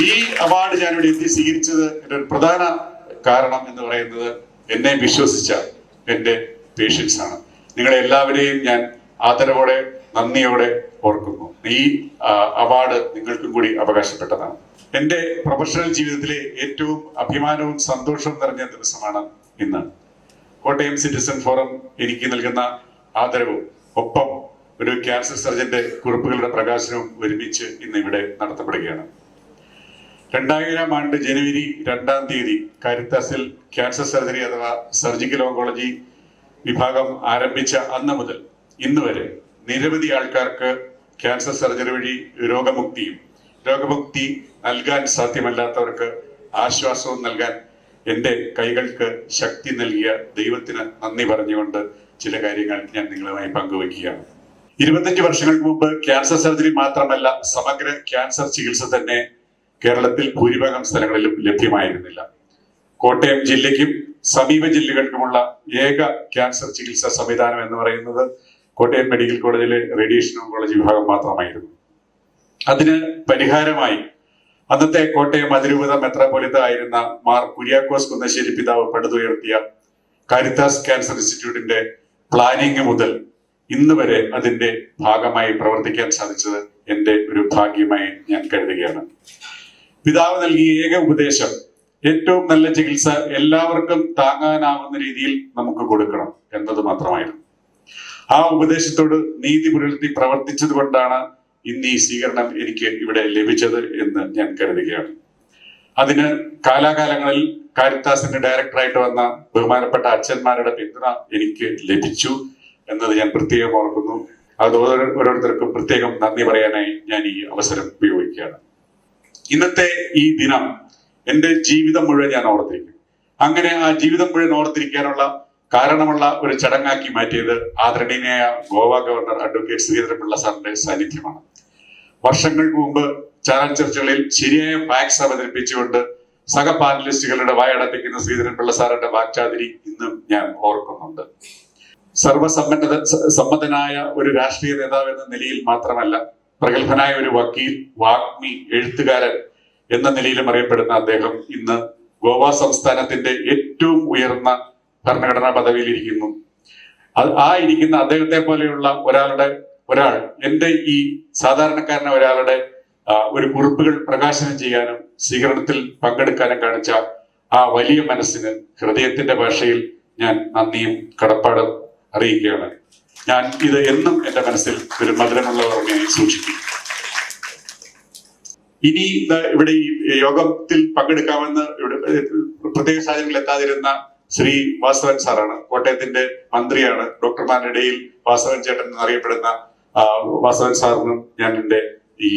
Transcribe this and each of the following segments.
ഈ അവാർഡ് ഞാനിവിടെ എത്തി സ്വീകരിച്ചത് എന്റെ ഒരു പ്രധാന കാരണം എന്ന് പറയുന്നത് എന്നെ വിശ്വസിച്ച എന്റെ പേഷ്യൻസ് ആണ്. നിങ്ങളെ എല്ലാവരെയും ഞാൻ ആദരവോടെ നന്ദിയോടെ ഓർക്കുന്നു. ഈ അവാർഡ് നിങ്ങൾക്കും കൂടി അവകാശപ്പെട്ടതാണ്. എന്റെ പ്രൊഫഷണൽ ജീവിതത്തിലെ ഏറ്റവും അഭിമാനവും സന്തോഷവും നിറഞ്ഞ ദിവസമാണ് ഇന്ന്. കോട്ടയം സിറ്റിസൺ ഫോറം എനിക്ക് നൽകുന്ന ആദരവും ഒപ്പം ഒരു ക്യാൻസർ സർജന്റെ കുറിപ്പുകളുടെ പ്രകാശനവും ഒരുമിച്ച് ഇന്ന് ഇവിടെ നടത്തപ്പെടുകയാണ്. രണ്ടായിരം ആണ്ട് ജനുവരി രണ്ടാം തീയതി കാരിത്താസിൽ ക്യാൻസർ സർജറി അഥവാ സർജിക്കൽ ഓങ്കോളജി വിഭാഗം ആരംഭിച്ച അന്ന് മുതൽ ഇന്ന് വരെ നിരവധി ആൾക്കാർക്ക് ക്യാൻസർ സർജറി വഴി രോഗമുക്തിയും രോഗമുക്തി നൽകാൻ സാധ്യമല്ലാത്തവർക്ക് ആശ്വാസവും നൽകാൻ എന്റെ കൈകൾക്ക് ശക്തി നൽകിയ ദൈവത്തിന് നന്ദി പറഞ്ഞുകൊണ്ട് ചില കാര്യങ്ങൾ ഞാൻ നിങ്ങളുമായി പങ്കുവയ്ക്കുകയാണ്. ഇരുപത്തഞ്ച് വർഷങ്ങൾക്ക് മുമ്പ് ക്യാൻസർ സർജറി മാത്രമല്ല സമഗ്ര ക്യാൻസർ ചികിത്സ തന്നെ കേരളത്തിൽ ഭൂരിഭാഗം സ്ഥലങ്ങളിലും ലഭ്യമായിരുന്നില്ല. കോട്ടയം ജില്ലയ്ക്കും സമീപ ജില്ലകൾക്കുമുള്ള ഏക ക്യാൻസർ ചികിത്സാ സംവിധാനം എന്ന് പറയുന്നത് കോട്ടയം മെഡിക്കൽ കോളേജിലെ റേഡിയേഷൻ ഓങ്കോളജി വിഭാഗം മാത്രമായിരുന്നു. അതിന് പരിഹാരമായി അന്നത്തെ കോട്ടയം അതിരൂപത മെത്രാപൊലിത ആയിരുന്ന മാർ കുര്യാക്കോസ് കുന്നശ്ശേരി പിതാവ് പടുതുയർത്തിയ കാരിത്താസ് ക്യാൻസർ ഇൻസ്റ്റിറ്റ്യൂട്ടിന്റെ പ്ലാനിങ് മുതൽ ഇന്ന് വരെ അതിന്റെ ഭാഗമായി പ്രവർത്തിക്കാൻ സാധിച്ചത് എന്റെ ഒരു ഭാഗ്യമായി ഞാൻ കരുതുകയാണ്. പിതാവ് നൽകിയ ഏക ഉപദേശം ഏറ്റവും നല്ല ചികിത്സ എല്ലാവർക്കും താങ്ങാനാവുന്ന രീതിയിൽ നമുക്ക് കൊടുക്കണം എന്നത് മാത്രമായിരുന്നു. ആ ഉപദേശത്തോട് നീതി പുലർത്തി പ്രവർത്തിച്ചത് കൊണ്ടാണ് ഇന്ന് ഈ സ്വീകരണം എനിക്ക് ഇവിടെ ലഭിച്ചത് എന്ന് ഞാൻ കരുതുകയാണ്. അതിന് കാലാകാലങ്ങളിൽ കാരിത്താസിന്റെ ഡയറക്ടറായിട്ട് വന്ന ബഹുമാനപ്പെട്ട അച്ഛന്മാരുടെ പിന്തുണ എനിക്ക് ലഭിച്ചു എന്നത് ഞാൻ പ്രത്യേകം ഓർക്കുന്നു. അത് ഓരോരുത്തർക്കും പ്രത്യേകം നന്ദി പറയാനായി ഞാൻ ഈ അവസരം ഉപയോഗിക്കുകയാണ്. ഇന്നത്തെ ഈ ദിനം എന്റെ ജീവിതം മുഴുവൻ ഞാൻ ഓർത്തിരിക്കും. അങ്ങനെ ആ ജീവിതം മുഴുവൻ ഓർത്തിരിക്കാനുള്ള കാരണമുള്ള ഒരു ചടങ്ങാക്കി മാറ്റിയത് ആദരണീയനായ ഗോവ ഗവർണർ അഡ്വക്കേറ്റ് ശ്രീധരപിള്ള സാറിന്റെ സാന്നിധ്യമാണ്. വർഷങ്ങൾക്ക് മുമ്പ് ചാനൽ ചർച്ചകളിൽ ശരിയായ ഫാക്സ് അവതരിപ്പിച്ചുകൊണ്ട് സഹ പാനലിസ്റ്റുകളുടെ വായടപ്പിക്കുന്ന ശ്രീധരൻപിള്ള സാറിന്റെ വാക്ചാതിരി ഇന്നും ഞാൻ ഓർക്കുന്നുണ്ട്. സർവസമ്മത സമ്മതനായ ഒരു രാഷ്ട്രീയ നേതാവ് എന്ന നിലയിൽ മാത്രമല്ല പ്രഗത്ഭനായ ഒരു വക്കീൽ വാഗ്മി എഴുത്തുകാരൻ എന്ന നിലയിലും അറിയപ്പെടുന്ന അദ്ദേഹം ഇന്ന് ഗോവ സംസ്ഥാനത്തിന്റെ ഏറ്റവും ഉയർന്ന ഭരണഘടനാ പദവിയിൽ ഇരിക്കുന്നു ആ ഇരിക്കുന്ന അദ്ദേഹത്തെ പോലെയുള്ള ഒരാളുടെ ഒരാൾ എന്റെ ഈ സാധാരണക്കാരന ഒരാളുടെ ഒരു കുറിപ്പുകൾ പ്രകാശനം ചെയ്യാനും സ്വീകരണത്തിൽ പങ്കെടുക്കാനും കാണിച്ച ആ വലിയ മനസ്സിന് ഹൃദയത്തിന്റെ ഭാഷയിൽ ഞാൻ നന്ദിയും കടപ്പാടും അറിയിക്കുകയാണ്. ഞാൻ ഇത് എന്നും എന്റെ മനസ്സിൽ ഒരു മധുരമുള്ള ഓർമ്മയായി സൂക്ഷിക്കും. ഇനി ഇവിടെ ഈ യോഗത്തിൽ പങ്കെടുക്കാമെന്ന് ഇവിടെ പ്രത്യേക സാഹചര്യങ്ങളിൽ എത്താതിരുന്ന ശ്രീ വാസവൻ സാറാണ്. കോട്ടയത്തിന്റെ മന്ത്രിയാണ്. ഡോക്ടർമാരുടെ ഇടയിൽ വാസവൻ ചേട്ടൻ എന്നറിയപ്പെടുന്ന വാസവൻ സാറിനും ഞാൻ എന്റെ ഈ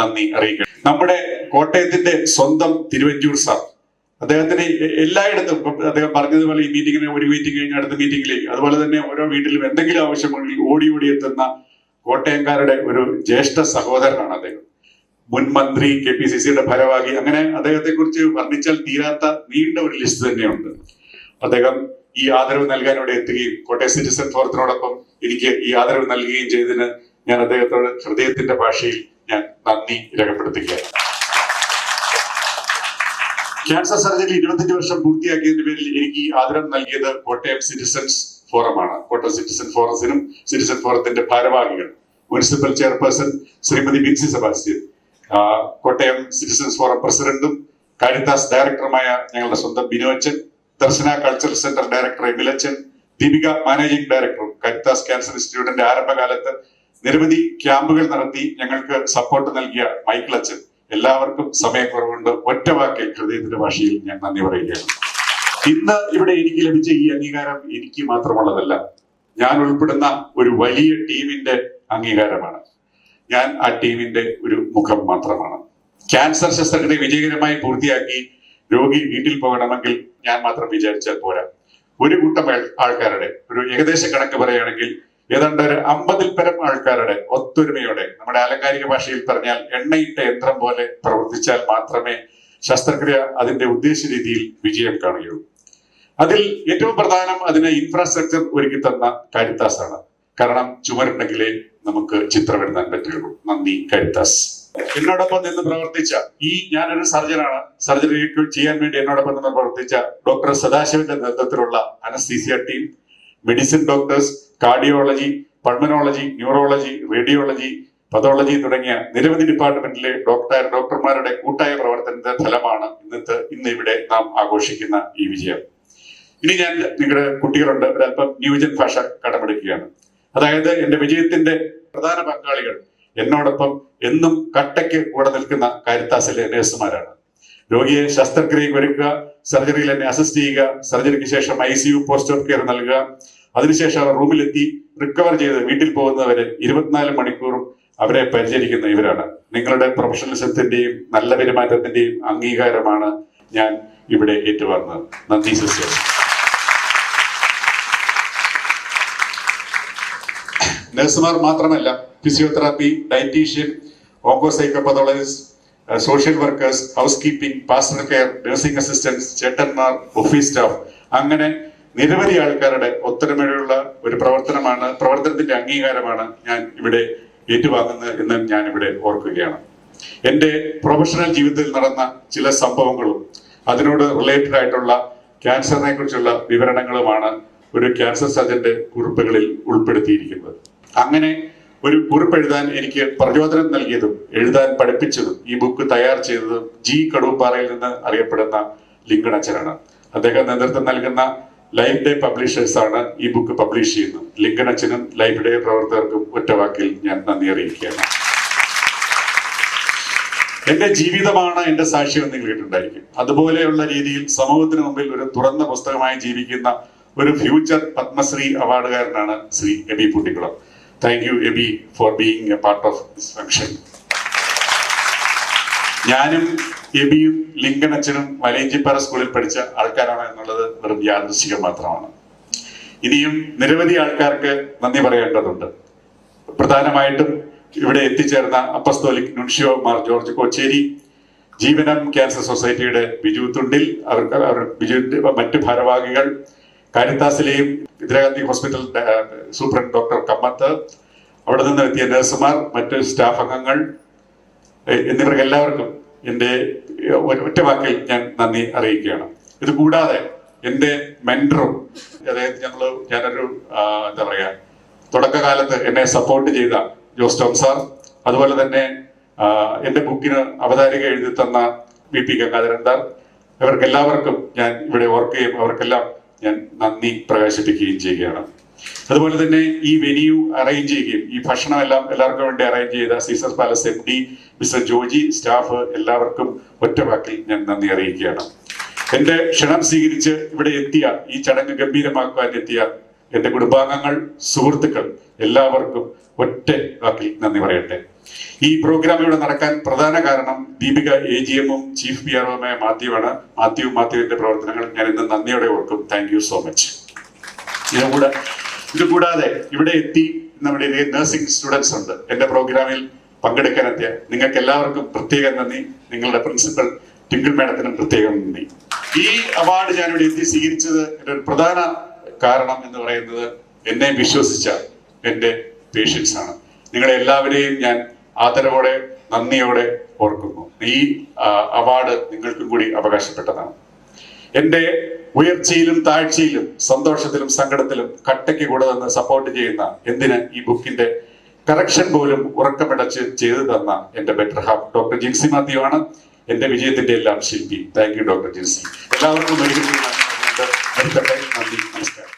നന്ദി അറിയിക്കുക നമ്മുടെ കോട്ടയത്തിന്റെ സ്വന്തം തിരുവഞ്ചൂർ സാർ അദ്ദേഹത്തിന് എല്ലായിടത്തും ഇപ്പം അദ്ദേഹം പറഞ്ഞതുപോലെ ഈ മീറ്റിങ്ങിന് ഒരു മീറ്റിംഗ് കഴിഞ്ഞ അടുത്ത മീറ്റിംഗിലേക്ക് അതുപോലെ തന്നെ ഓരോ വീട്ടിലും എന്തെങ്കിലും ആവശ്യമുണ്ടെങ്കിൽ ഓടി ഓടി എത്തുന്ന കോട്ടയംകാരുടെ ഒരു ജ്യേഷ്ഠ സഹോദരനാണ് അദ്ദേഹം. മുൻ മന്ത്രി കെ പി സി സിയുടെ ഭാരവാഹി. അങ്ങനെ അദ്ദേഹത്തെ കുറിച്ച് വർണിച്ചാൽ തീരാത്ത നീണ്ട ഒരു ലിസ്റ്റ് തന്നെയുണ്ട്. അദ്ദേഹം ഈ ആദരവ് നൽകാൻ ഇവിടെ എത്തുകയും കോട്ടയം സിറ്റിസൺ ഫോറത്തിനോടൊപ്പം എനിക്ക് ഈ ആദരവ് നൽകുകയും ചെയ്തതിന് ഞാൻ അദ്ദേഹത്തോട് ഹൃദയത്തിന്റെ ഭാഷയിൽ ഞാൻ നന്ദി രേഖപ്പെടുത്തുകയാണ്. ക്യാൻസർ സർജറി ഇരുപത്തഞ്ച് വർഷം പൂർത്തിയാക്കിയതിന്റെ പേരിൽ എനിക്ക് ആദരം നൽകിയത് കോട്ടയം സിറ്റിസൺസ് ഫോറമാണ് കോട്ടയം സിറ്റിസൺ ഫോറസിനും സിറ്റിസൺ ഫോറത്തിന്റെ ഭാരവാഹികൾ. Municipal chairperson Shrimati Binsy Sebastian. ആ, കോട്ടയം സിറ്റിസൺസ് ഫോറം പ്രസിഡന്റും കാരിത്താസ് ഡയറക്ടറുമായ ഞങ്ങളുടെ സ്വന്തം Binochan Darshana cultural centre director Emilachan Deepika managing ഡയറക്ടറും കരിത്താസ് ക്യാൻസർ ഇൻസ്റ്റിറ്റ്യൂട്ടിന്റെ ആരംഭകാലത്ത് നിരവധി ക്യാമ്പുകൾ നടത്തി ഞങ്ങൾക്ക് സപ്പോർട്ട് നൽകിയ മൈക്കിൾ അച്ഛൻ. എല്ലാവർക്കും സമയക്കുറവുണ്ട്. ഒറ്റ വാക്കിൽ ഹൃദയത്തിന്റെ ഭാഷയിൽ ഞാൻ നന്ദി പറയുകയാണ്. ഇന്ന് ഇവിടെ എനിക്ക് ലഭിച്ച ഈ അംഗീകാരം എനിക്ക് മാത്രമുള്ളതല്ല ഞാൻ ഉൾപ്പെടുന്ന ഒരു വലിയ ടീമിന്റെ അംഗീകാരമാണ്. ഞാൻ ആ ടീമിന്റെ ഒരു മുഖം മാത്രമാണ്. ക്യാൻസർ ശസ്ത്രക്രിയ വിജയകരമായി പൂർത്തിയാക്കി രോഗി വീട്ടിൽ പോകണമെങ്കിൽ ഞാൻ മാത്രം വിചാരിച്ചാൽ പോരാ. ഒരു കൂട്ടം ആൾ- ആൾക്കാരുടെ ഒരു ഏകദേശ കണക്ക് പറയുകയാണെങ്കിൽ ഏതാണ്ട് ഒരു അമ്പതിൽ പരം ആൾക്കാരുടെ ഒത്തൊരുമയോടെ നമ്മുടെ ആലങ്കാരിക ഭാഷയിൽ പറഞ്ഞാൽ എണ്ണയിട്ട യന്ത്രം പോലെ പ്രവർത്തിച്ചാൽ മാത്രമേ ശസ്ത്രക്രിയ അതിന്റെ ഉദ്ദേശ രീതിയിൽ വിജയം കാണുകയുള്ളൂ. അതിൽ ഏറ്റവും പ്രധാനം അതിന് ഇൻഫ്രാസ്ട്രക്ചർ ഒരുക്കി തന്ന ആണ് കാരണം ചുമരുണ്ടെങ്കിലേ നമുക്ക് ചിത്രം എഴുതാൻ പറ്റുകയുള്ളൂ. നന്ദി കാരിത്താസ്. എന്നോടൊപ്പം നിന്ന് പ്രവർത്തിച്ച ഈ ഞാനൊരു സർജനാണ്. സർജറി ചെയ്യാൻ വേണ്ടി എന്നോടൊപ്പം നിന്ന് പ്രവർത്തിച്ച ഡോക്ടർ സദാശിവന്റെ നേതൃത്വത്തിലുള്ള anaesthesia team medicine doctors cardiology pulmonology neurology radiology pathology തുടങ്ങിയ നിരവധി ഡിപ്പാർട്ട്മെന്റിലെ ഡോക്ടർ ഡോക്ടർമാരുടെ കൂട്ടായ പ്രവർത്തനത്തിന്റെ ഫലമാണ് ഇന്നത്തെ ഇന്ന് ഇവിടെ നാം ആഘോഷിക്കുന്ന ഈ വിജയം. ഇനി ഞാൻ നിങ്ങളുടെ കുട്ടികളുണ്ട് ഒരല്പം ന്യൂജൻ ഭാഷ കടമെടുക്കുകയാണ്. അതായത് എന്റെ വിജയത്തിന്റെ പ്രധാന പങ്കാളികൾ എന്നോടൊപ്പം എന്നും കട്ടയ്ക്ക് കൂടെ നിൽക്കുന്ന കാരിത്താസിലെ നേഴ്സുമാരാണ്. രോഗിയെ ശസ്ത്രക്രിയയ്ക്ക് ഒരുക്കുക സർജറിയിൽ എന്നെ അസിസ്റ്റ് ചെയ്യുക സർജറിക്ക് ശേഷം I C U post of care നൽകുക അതിനുശേഷം അവർ റൂമിലെത്തി റിക്കവർ ചെയ്ത് വീട്ടിൽ പോകുന്നവരെ ഇരുപത്തിനാല് മണിക്കൂറും അവരെ പരിചരിക്കുന്ന ഇവരാണ്. നിങ്ങളുടെ പ്രൊഫഷണലിസത്തിന്റെയും നല്ല പെരുമാറ്റത്തിന്റെയും അംഗീകാരമാണ് ഞാൻ ഇവിടെ ഏറ്റുവാങ്ങുന്നത്. നന്ദി സിസ്റ്റർ. നഴ്സുമാർ മാത്രമല്ല physiotherapy dietician oncopsychopathologist social workers house keeping pastor care nursing assistance ചേട്ടന്മാർ ഓഫീസ് സ്റ്റാഫ് അങ്ങനെ നിരവധി ആൾക്കാരുടെ ഒത്തൊരുമയുള്ള ഒരു പ്രവർത്തനമാണ് പ്രവർത്തനത്തിന്റെ അംഗീകാരമാണ് ഞാൻ ഇവിടെ ഏറ്റുവാങ്ങുന്നത് എന്ന് ഞാൻ ഇവിടെ ഓർക്കുകയാണ്. എന്റെ പ്രൊഫഷണൽ ജീവിതത്തിൽ നടന്ന ചില സംഭവങ്ങളും അതിനോട് റിലേറ്റഡ് ആയിട്ടുള്ള ക്യാൻസറിനെ കുറിച്ചുള്ള വിവരണങ്ങളുമാണ് ഒരു ക്യാൻസർ സർജന്റെ കുറിപ്പുകളിൽ ഉൾപ്പെടുത്തിയിരിക്കുന്നത്. അങ്ങനെ ഒരു കുറിപ്പ് എഴുതാൻ എനിക്ക് പ്രചോദനം നൽകിയതും എഴുതാൻ പഠിപ്പിച്ചതും ഈ ബുക്ക് തയ്യാർ ചെയ്തതും ജി കടുവപ്പാറയിൽ നിന്ന് അറിയപ്പെടുന്ന ലിങ്കണച്ചനാണ് അദ്ദേഹം നേതൃത്വം നൽകുന്ന ലൈഫ് ഡേ പബ്ലിഷേഴ്സാണ് ഈ ബുക്ക് പബ്ലിഷ് ചെയ്യുന്നത്. ലിങ്കണച്ചനും ലൈഫ് ഡേ പ്രവർത്തകർക്കും ഒറ്റവാക്കിൽ ഞാൻ നന്ദി അറിയിക്കുകയാണ്. എന്റെ ജീവിതമാണ് എന്റെ സാക്ഷി എന്ന് കേട്ടിട്ടുണ്ടായിരിക്കും അതുപോലെയുള്ള രീതിയിൽ സമൂഹത്തിന് മുമ്പിൽ ഒരു തുറന്ന പുസ്തകമായി ജീവിക്കുന്ന ഒരു future Padmashri അവാർഡുകാരനാണ് Shri Abi Puttikulam. Thank you Abi for being a part of this function ഞാനും എബിയും ലിങ്കൺ അച്ഛനും മലയഞ്ചിപ്പാറ സ്കൂളിൽ പഠിച്ച ആൾക്കാരാണ് എന്നുള്ളത് വെറും യാദൃശികം മാത്രമാണ്. ഇനിയും നിരവധി ആൾക്കാർക്ക് നന്ദി പറയേണ്ടതുണ്ട്. പ്രധാനമായിട്ടും ഇവിടെ എത്തിച്ചേർന്ന apostolic nuncio Mar George Kocheri Jeevanam cancer സൊസൈറ്റിയുടെ ബിജു തുണ്ടിൽ അവർക്ക് അവർ ബിജുവിന്റെ മറ്റ് ഭാരവാഹികൾ കാരിത്താസിലെയും Indira Gandhi hospital superintendent doctor Kammath അവിടെ നിന്ന് എത്തിയ നഴ്സുമാർ മറ്റ് സ്റ്റാഫ് അംഗങ്ങൾ എന്നിവർക്ക് എല്ലാവർക്കും എന്റെ ഒറ്റ വാക്കിൽ ഞാൻ നന്ദി അറിയിക്കുകയാണ്. ഇത് കൂടാതെ എന്റെ മെന്ററും അതായത് ഞങ്ങൾ ഞാനൊരു എന്താ പറയാ തുടക്കകാലത്ത് എന്നെ സപ്പോർട്ട് ചെയ്ത ജോസ് ടോം സാർ അതുപോലെ തന്നെ എന്റെ ബുക്കിന് അവതാരിക എഴുതി തന്ന വി പി ഗംഗാധരൻ സാർ ഇവർക്കെല്ലാവർക്കും ഞാൻ ഇവിടെ ഓർക്കുകയും അവർക്കെല്ലാം ഞാൻ നന്ദി പ്രകാശിപ്പിക്കുകയും ചെയ്യുകയാണ്. അതുപോലെ തന്നെ ഈ വെന്യൂ അറേഞ്ച് ചെയ്യുകയും ഈ ഭക്ഷണം എല്ലാം എല്ലാവർക്കും വേണ്ടി അറേഞ്ച് ചെയ്ത Caesar Palace M D mister Joji staff എല്ലാവർക്കും ഒറ്റവാക്കിൽ ഞാൻ നന്ദി അറിയിക്കുകയാണ്. എന്റെ ക്ഷണം സ്വീകരിച്ച് ഇവിടെ എത്തിയ ഈ ചടങ്ങ് ഗംഭീരമാക്കുവാൻ എത്തിയ എന്റെ കുടുംബാംഗങ്ങൾ സുഹൃത്തുക്കൾ എല്ലാവർക്കും ഒറ്റ വാക്കിൽ നന്ദി പറയട്ടെ. ഈ പ്രോഗ്രാം ഇവിടെ നടക്കാൻ പ്രധാന കാരണം ദീപിക എ ജി എമ്മും ചീഫ് പി ആർഒമായ മാത്യുവാണ്. മാത്യു മാത്യുവിന്റെ പ്രവർത്തനങ്ങൾ ഞാൻ ഇന്ന് നന്ദിയോടെ ഓർക്കും. താങ്ക് യു സോ മച്ച് ഇതുകൂടെ ഇത് കൂടാതെ ഇവിടെ എത്തി നമ്മുടെ നഴ്സിംഗ് സ്റ്റുഡൻസ് ഉണ്ട്. എന്റെ പ്രോഗ്രാമിൽ പങ്കെടുക്കാൻ എത്തിയ. നിങ്ങൾക്ക് എല്ലാവർക്കും പ്രത്യേകം നന്ദി. നിങ്ങളുടെ പ്രിൻസിപ്പൽ ടിങ്കിൾ മാഡത്തിനും പ്രത്യേകം നന്ദി. ഈ അവാർഡ് ഞാൻ ഇവിടെ എത്തി സ്വീകരിച്ചത് എന്റെ ഒരു പ്രധാന കാരണം എന്ന് പറയുന്നത് എന്നെ വിശ്വസിച്ച എന്റെ പേഷ്യൻസ് ആണ്. നിങ്ങളെ എല്ലാവരെയും ഞാൻ ആദരവോടെ നന്ദിയോടെ ഓർക്കുന്നു. ഈ അവാർഡ് നിങ്ങൾക്കും കൂടി അവകാശപ്പെട്ടതാണ്. എന്റെ ഉയർച്ചയിലും താഴ്ചയിലും സന്തോഷത്തിലും സങ്കടത്തിലും കട്ടയ്ക്ക് കൂടെ നിന്ന് സപ്പോർട്ട് ചെയ്യുന്ന എന്തിന് ഈ ബുക്കിന്റെ കറക്ഷൻ പോലും ഉറക്കമിടച്ച് ചെയ്തു തന്ന എന്റെ better half doctor Jinsy Mathew ആണ്. എന്റെ വിജയത്തിന്റെ എല്ലാം ശില്പി. താങ്ക് യു ഡോക്ടർ ജിൻസി എല്ലാവർക്കും നന്ദി. നമസ്കാരം.